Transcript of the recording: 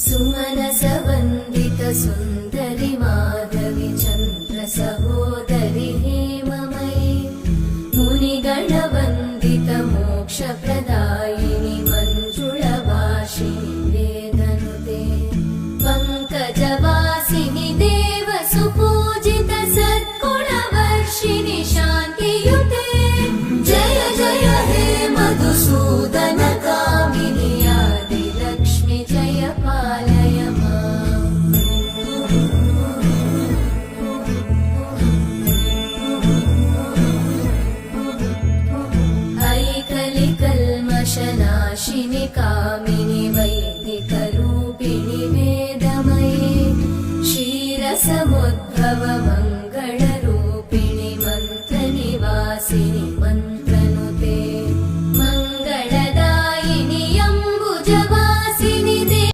सुमनसवन्दित सुन्दरि माधवि चन्द्र सहोदरि हेममयि मुनिगणवन्दित मोक्षप्रदायिनि मञ्जुळवासिनि वेदनुते पङ्कजवासिनि शनाशिनि कामिनि वैदिकरूपिणि वेदमये। क्षीरसमुद्भवमङ्गलरूपिणि मन्त्रनिवासिनि